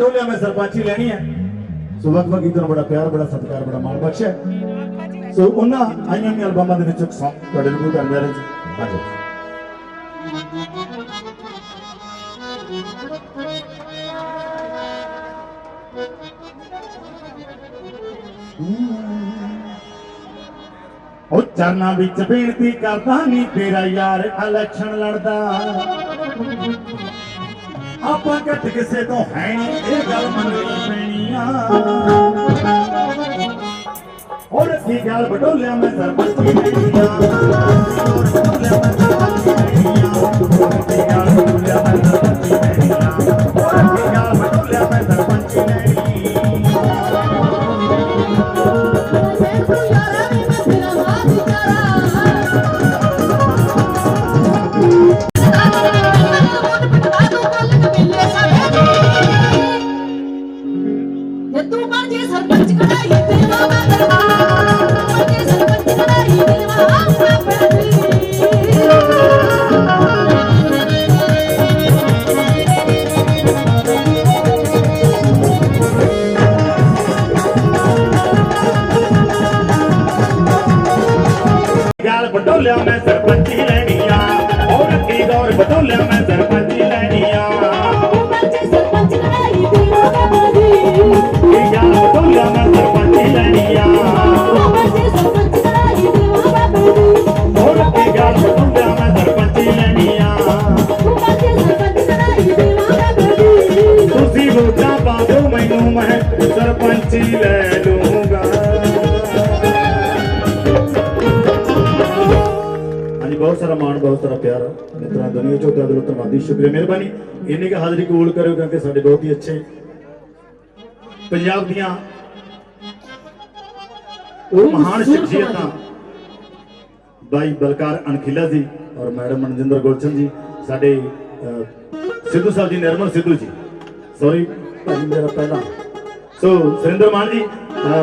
ਬਟੋਲਿਆ ਮੈਂ ਸਰਪੰਚੀ ਲੈਣੀ ਹੈ। ਸੋ ਵਕ ਇਤਨਾ ਬੜਾ ਪਿਆਰ, ਬੜਾ ਸਤਿਕਾਰ, ਬੜਾ ਮਾਣ ਬਖਸ਼ਿਆ। ਸੋ ਉਹਨਾਂ ਆਈਆਂ ਦੀਆਂ ਐਲਬਮਾਂ ਦੇ ਵਿੱਚ ਇੱਕ ਸੌਂਗ ਤੁਹਾਡੇ ਨੂੰ ਕਰਨ ਜਾ। ਜੀ ਹਾਂਜੀ ਉਹ ਚਰਨਾਂ ਵਿੱਚ ਬੇਨਤੀ ਕਰਦਾ ਨਹੀਂ ਤੇਰਾ ਯਾਰ ਇਲੈਕਸ਼ਨ ਲੜਦਾ। ਆਪਾਂ ਘੱਟ ਕਿਸੇ ਤੋਂ ਹੈ ਨਹੀਂ ਇਹ ਗੱਲ ਮੰਨਣੀ ਪੈਣੀ ਆ। ਹੋਰ ਕੀ ਗੱਲ ਬਟੋਲਿਆ ਮੈਂ ਸਰਪੰਚੀ ਨਹੀਂ ਆ। ਬਟੋਲਿਆ ਮੈਂ ਜੇ ਤੂੰ ਬਣ ਸਰਪੰਚ ਹੀ ਤੇ ਮਾਂ ਦਰਬਾਰ ਬਣ ਮੈਂ ਸਰਪੰਚੀ ਲੈਣੀ ਆ ਹੋਰ ਕੀ ਗੌਰ ਬਟੋਲਿਆ ਮੈਂ ਸਰਪੰਚ ਮੈਂ ਸਰਪੰਚੀ ਲੈ ਲੂੰਗਾ ਹਾਂਜੀ ਬਹੁਤ ਸਾਰਾ ਮਾਣ ਬਹੁਤ ਸਾਰਾ ਪਿਆਰ। ਮਿੱਤਰਾਂ ਦੁਨੀਆ ਚੋਂ ਤੇ ਦਿਲੋਂ ਧੰਨਵਾਦੀ ਸ਼ੁਕਰੀਆ ਮਿਹਰਬਾਨੀ। ਇੰਨੀ ਕਿ ਹਾਜ਼ਰੀ ਕਬੂਲ ਕਰਿਓ ਕਿਉਂਕਿ ਸਾਡੇ ਬਹੁਤ ਹੀ ਅੱਛੇ ਪੰਜਾਬ ਦੀਆਂ ਉਹ ਮਹਾਨ ਸ਼ਖਸੀਅਤਾਂ। ਬਾਈ ਬਲਕਾਰ ਅਣਖੀਲਾ ਜੀ ਔਰ ਮੈਡਮ ਮਨਜਿੰਦਰ ਗੁਲਸ਼ਨ ਜੀ ਸਾਡੇ ਸਿੱਧੂ ਸਾਹਿਬ ਜੀ ਨਿਰਮਲ ਸਿੱਧੂ ਜੀ। ਸੌਰੀ ਭਾਜੀ ਮੇਰਾ ਪਹਿਲਾ ਸੋ ਸੁਰਿੰਦਰ ਮਾਨ ਜੀ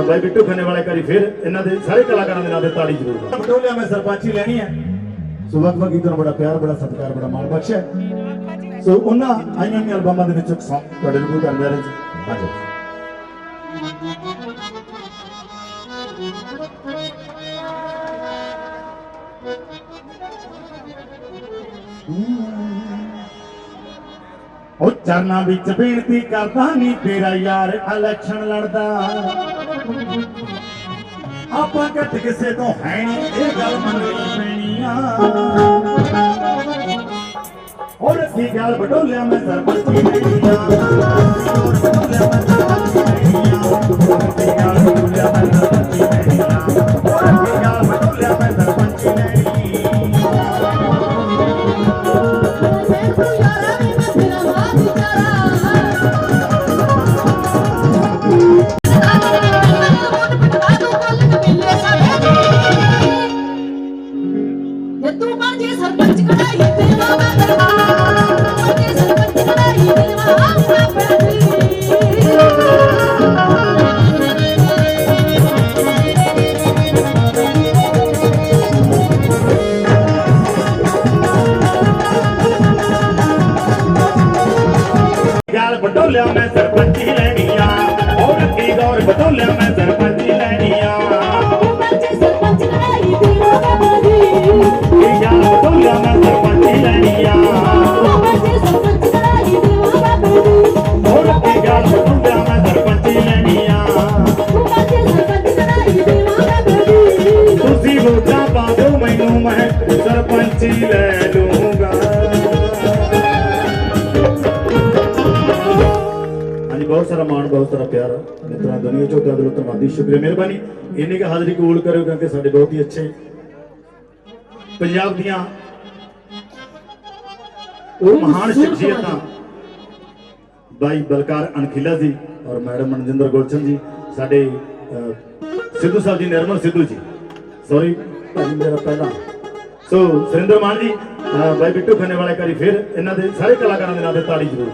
ਬਾਈ ਬਿੱਟੂ ਖੰਨੇ ਵਾਲੇ ਕਰੀ ਫਿਰ ਇਹਨਾਂ ਦੇ ਸਾਰੇ ਕਲਾਕਾਰਾਂ ਦੇ ਨਾਂ ਤੇ ਤਾੜੀ ਜ਼ਰੂਰ ਬਟੋਲਿਆ ਮੈਂ ਸਰਪੰਚੀ ਲੈਣੀ ਹੈ। ਸੋ ਵਕ ਵਕ ਇਤਨਾ ਬੜਾ ਪਿਆਰ, ਬੜਾ ਸਤਿਕਾਰ, ਬੜਾ ਮਾਣ ਬਖਸ਼ਿਆ ਸੋ ਉਹਨਾਂ ਆਈਆਂ ਦੀਆਂ ਐਲਬਮਾਂ ਦੇ ਵਿੱਚ ਇੱਕ ਸੌਂਗ ਤੁਹਾਡੇ ਨੂੰ ਕਰਨ ਜਾ ਜੀ ਹਾਂਜੀ। ਉਹ ਚਰਨਾਂ ਵਿੱਚ ਬੇਨਤੀ ਕਰਦਾ ਨਹੀਂ ਤੇਰਾ ਯਾਰ ਇਲੈਕਸ਼ਨ ਲੜਦਾ। ਆਪਾਂ ਘੱਟ ਕਿਸੇ ਤੋਂ ਹੈ ਨਹੀਂ ਇਹ ਗੱਲ ਮੰਨਣੀ ਪੈਣੀ ਆ। ਹੋਰ ਕੀ ਗੱਲ, ਬਟੋਲਿਆ ਮੈਂ ਸਰਪੰਚੀ ਨਹੀਂ ਆ। ਜੇ ਤੂੰ ਬਣ ਜੇ ਸਰਪੰਚ ਕਢਾਈ ਤੇ ਮਾਂ ਦਰਬਾਰ ਬਣ ਜੇ ਸਰਪੰਚੀ ਲੈ ਲੂੰਗਾ ਹਾਂਜੀ ਬਹੁਤ ਸਾਰਾ ਮਾਣ ਬਹੁਤ ਸਾਰਾ ਪਿਆਰ। ਮਿੱਤਰਾਂ ਦੁਨੀਆ ਚੋਂ ਤੇ ਦਿਲੋਂ ਧੰਨਵਾਦੀ ਸ਼ੁਕਰੀਆ ਮਿਹਰਬਾਨੀ। ਇੰਨੀ ਕਿ ਹਾਜ਼ਰੀ ਕਬੂਲ ਕਰਿਓ ਕਿਉਂਕਿ ਸਾਡੇ ਬਹੁਤ ਹੀ ਅੱਛੇ ਪੰਜਾਬ ਦੀਆਂ ਉਹ ਮਹਾਨ ਸ਼ਖਸੀਅਤਾਂ। ਬਾਈ ਬਲਕਾਰ ਅਣਖੀਲਾ ਜੀ ਔਰ ਮੈਡਮ ਮਨਜਿੰਦਰ ਗੁਲਸ਼ਨ ਜੀ ਸਾਡੇ ਸਿੱਧੂ ਸਾਹਿਬ ਜੀ ਨਿਰਮਲ ਸਿੱਧੂ ਜੀ। ਸੌਰੀ ਮੇਰਾ ਪਹਿਲਾ ਸੋ ਸੁਰਿੰਦਰ ਮਾਨ ਜੀ ਅਹ, ਬਾਈ ਬਿੱਟੂ ਖੰਨੇ ਵਾਲੇ ਕਰੀ ਫਿਰ ਇਹਨਾਂ ਦੇ ਸਾਰੇ ਕਲਾਕਾਰਾਂ ਦੇ ਨਾਂ ਤੇ ਤਾੜੀ ਜ਼ਰੂਰ